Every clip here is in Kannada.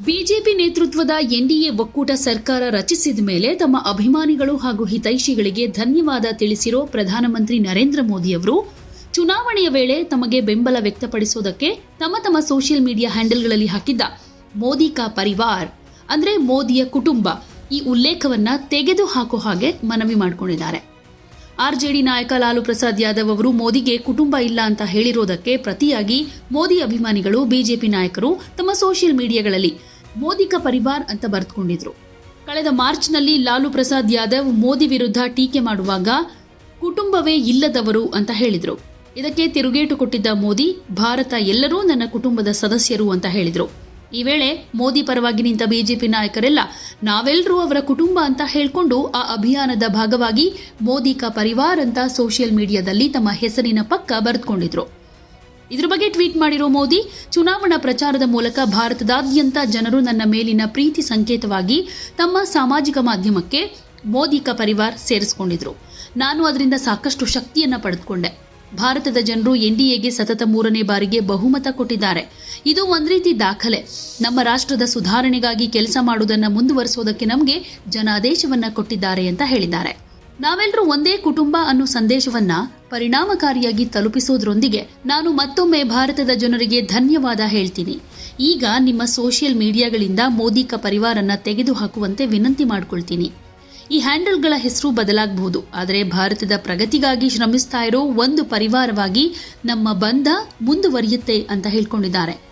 ಬಿಜೆಪಿ ನೇತೃತ್ವದ ಎನ್ಡಿಎ ಒಕ್ಕೂಟ ಸರ್ಕಾರ ರಚಿಸಿದ ಮೇಲೆ ತಮ್ಮ ಅಭಿಮಾನಿಗಳು ಹಾಗೂ ಹಿತೈಷಿಗಳಿಗೆ ಧನ್ಯವಾದ ತಿಳಿಸಿರೋ ಪ್ರಧಾನಮಂತ್ರಿ ನರೇಂದ್ರ ಮೋದಿ ಅವರು, ಚುನಾವಣೆಯ ವೇಳೆ ತಮಗೆ ಬೆಂಬಲ ವ್ಯಕ್ತಪಡಿಸೋದಕ್ಕೆ ತಮ್ಮ ತಮ್ಮ ಸೋಷಿಯಲ್ ಮೀಡಿಯಾ ಹ್ಯಾಂಡಲ್ಗಳಲ್ಲಿ ಹಾಕಿದ್ದ ಮೋದಿ ಕಾ ಪರಿವಾರ್ ಅಂದ್ರೆ ಮೋದಿಯ ಕುಟುಂಬ ಈ ಉಲ್ಲೇಖವನ್ನ ತೆಗೆದು ಹಾಕೋ ಹಾಗೆ ಮನವಿ ಮಾಡಿಕೊಂಡಿದ್ದಾರೆ. ಆರ್ಜೆಡಿ ನಾಯಕ ಲಾಲು ಪ್ರಸಾದ್ ಯಾದವ್ ಅವರು ಮೋದಿಗೆ ಕುಟುಂಬ ಇಲ್ಲ ಅಂತ ಹೇಳಿರೋದಕ್ಕೆ ಪ್ರತಿಯಾಗಿ ಮೋದಿ ಅಭಿಮಾನಿಗಳು ಬಿಜೆಪಿ ನಾಯಕರು ತಮ್ಮ ಸೋಷಿಯಲ್ ಮೀಡಿಯಾಗಳಲ್ಲಿ ಮೋದಿಕ ಪರಿವಾರ್ ಅಂತ ಬರೆದುಕೊಂಡಿದ್ರು. ಕಳೆದ ಮಾರ್ಚ್ನಲ್ಲಿ ಲಾಲು ಪ್ರಸಾದ್ ಯಾದವ್ ಮೋದಿ ವಿರುದ್ಧ ಟೀಕೆ ಮಾಡುವಾಗ ಕುಟುಂಬವೇ ಇಲ್ಲದವರು ಅಂತ ಹೇಳಿದರು. ಇದಕ್ಕೆ ತಿರುಗೇಟು ಕೊಟ್ಟಿದ್ದ ಮೋದಿ, ಭಾರತ ಎಲ್ಲರೂ ನನ್ನ ಕುಟುಂಬದ ಸದಸ್ಯರು ಅಂತ ಹೇಳಿದ್ರು. ಈ ವೇಳೆ ಮೋದಿ ಪರವಾಗಿ ನಿಂತ ಬಿಜೆಪಿ ನಾಯಕರೆಲ್ಲ ನಾವೆಲ್ಲರೂ ಅವರ ಕುಟುಂಬ ಅಂತ ಹೇಳಿಕೊಂಡು ಆ ಅಭಿಯಾನದ ಭಾಗವಾಗಿ ಮೋದಿ ಕಾ ಪರಿವಾರ್ ಅಂತ ಸೋಷಿಯಲ್ ಮೀಡಿಯಾದಲ್ಲಿ ತಮ್ಮ ಹೆಸರಿನ ಪಕ್ಕ ಬರೆದುಕೊಂಡಿದ್ರು. ಇದ್ರ ಬಗ್ಗೆ ಟ್ವೀಟ್ ಮಾಡಿರೋ ಮೋದಿ, ಚುನಾವಣಾ ಪ್ರಚಾರದ ಮೂಲಕ ಭಾರತದಾದ್ಯಂತ ಜನರು ನನ್ನ ಮೇಲಿನ ಪ್ರೀತಿ ಸಂಕೇತವಾಗಿ ತಮ್ಮ ಸಾಮಾಜಿಕ ಮಾಧ್ಯಮಕ್ಕೆ ಮೋದಿ ಕ ಪರಿವಾರ್ ಸೇರಿಸಿಕೊಂಡಿದ್ರು. ನಾನು ಅದರಿಂದ ಸಾಕಷ್ಟು ಶಕ್ತಿಯನ್ನು ಪಡೆದುಕೊಂಡೆ. ಭಾರತದ ಜನರು ಎನ್ಡಿಎಗೆ ಸತತ ಮೂರನೇ ಬಾರಿಗೆ ಬಹುಮತ ಕೊಟ್ಟಿದ್ದಾರೆ. ಇದು ಒಂದ್ ರೀತಿ ದಾಖಲೆ. ನಮ್ಮ ರಾಷ್ಟ್ರದ ಸುಧಾರಣೆಗಾಗಿ ಕೆಲಸ ಮಾಡುವುದನ್ನು ಮುಂದುವರಿಸೋದಕ್ಕೆ ನಮಗೆ ಜನಾದೇಶವನ್ನ ಕೊಟ್ಟಿದ್ದಾರೆ ಅಂತ ಹೇಳಿದ್ದಾರೆ. ನಾವೆಲ್ಲರೂ ಒಂದೇ ಕುಟುಂಬ ಅನ್ನೋ ಸಂದೇಶವನ್ನ ಪರಿಣಾಮಕಾರಿಯಾಗಿ ತಲುಪಿಸೋದ್ರೊಂದಿಗೆ ನಾನು ಮತ್ತೊಮ್ಮೆ ಭಾರತದ ಜನರಿಗೆ ಧನ್ಯವಾದ ಹೇಳ್ತೀನಿ. ಈಗ ನಿಮ್ಮ ಸೋಷಿಯಲ್ ಮೀಡಿಯಾಗಳಿಂದ ಮೋದಿ ಕ ಪರಿವಾರನ್ನ ತೆಗೆದುಹಾಕುವಂತೆ ವಿನಂತಿ ಮಾಡ್ಕೊಳ್ತೀನಿ. ಈ ಹ್ಯಾಂಡಲ್ಗಳ ಹೆಸರು ಬದಲಾಗಬಹುದು. ಆದರೆ ಭಾರತದ ಪ್ರಗತಿಗಾಗಿ ಶ್ರಮಿಸ್ತಾ ಇರೋ ಒಂದು ಪರಿವಾರವಾಗಿ ನಮ್ಮ ಬಂಧ ಮುಂದುವರಿಯುತ್ತೆ ಅಂತ ಹೇಳ್ಕೊಂಡಿದ್ದಾರೆ.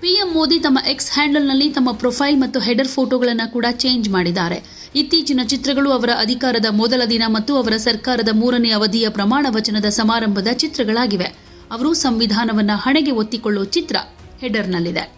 ಪಿಎಂ ಮೋದಿ ತಮ್ಮ ಎಕ್ಸ್ ಹ್ಯಾಂಡಲ್ನಲ್ಲಿ ತಮ್ಮ ಪ್ರೊಫೈಲ್ ಮತ್ತು ಹೆಡರ್ ಫೋಟೋಗಳನ್ನು ಕೂಡ ಚೇಂಜ್ ಮಾಡಿದ್ದಾರೆ. ಇತ್ತೀಚಿನ ಚಿತ್ರಗಳು ಅವರ ಅಧಿಕಾರದ ಮೊದಲ ದಿನ ಮತ್ತು ಅವರ ಸರ್ಕಾರದ ಮೂರನೇ ಅವಧಿಯ ಪ್ರಮಾಣ ವಚನದ ಸಮಾರಂಭದ ಚಿತ್ರಗಳಾಗಿವೆ. ಅವರು ಸಂವಿಧಾನವನ್ನು ಹಣೆಗೆ ಒತ್ತಿಕೊಳ್ಳುವ ಚಿತ್ರ ಹೆಡರ್ನಲ್ಲಿದೆ.